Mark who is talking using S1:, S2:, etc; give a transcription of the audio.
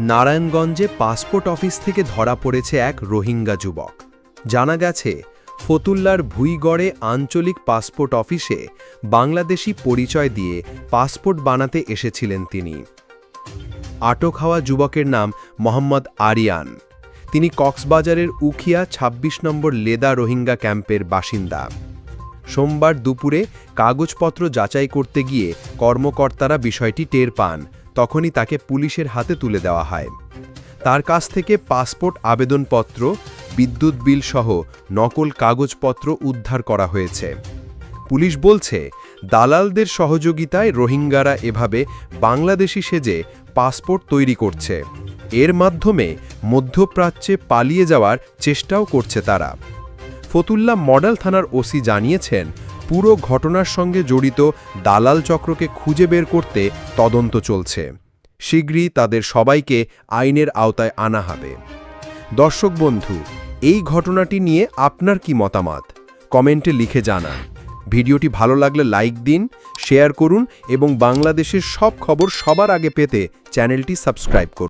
S1: নারায়ণগঞ্জে passport office থেকে ধরা পড়েছে এক রোহিঙ্গা যুবক। জানা গেছে, ফতুল্লার ভুইগড়ে আঞ্চলিক পাসপোর্ট অফিসে বাংলাদেশি পরিচয় দিয়ে পাসপোর্ট বানাতে এসেছিলেন তিনি। আটক হওয়া যুবকের নাম মোহাম্মদ আরিয়ান। তিনি কক্সবাজারের উখিয়া ২৬ নম্বর লেদা রোহিঙ্গা ক্যাম্পের বাসিন্দা। সোমবার দুপুরে কাগজপত্র যাচাই করতে গিয়ে কর্মকর্তারা বিষয়টি টের পান। তখনই তাকে পুলিশের হাতে তুলে দেওয়া হয়। তার কাছ থেকে পাসপোর্ট আবেদনপত্র, বিদ্যুৎ বিল সহ নকল কাগজপত্র উদ্ধার করা হয়েছে। পুলিশ বলছে, দালালদের সহযোগিতায় রোহিঙ্গারা এভাবে বাংলাদেশি সেজে পাসপোর্ট তৈরি করছে। এর মাধ্যমে মধ্যপ্রাচ্যে পালিয়ে যাওয়ার চেষ্টাও করছে তারা। ফতুল্লা মডেল থানার ওসি জানিয়েছেন পুরো ঘটনার সঙ্গে জড়িত দালাল চক্রকে খুঁজে বের করতে তদন্ত চলছে। শীঘ্রই তাদের সবাইকে আইনের আওতায় আনা হবে। দর্শক বন্ধু, এই ঘটনাটি নিয়ে আপনার কি মতামত? কমেন্টে লিখে জানান। ভিডিওটি ভালো লাগলে লাইক দিন, শেয়ার করুন এবং বাংলাদেশের সব খবর সবার আগে পেতে চ্যানেলটি সাবস্ক্রাইব করুন।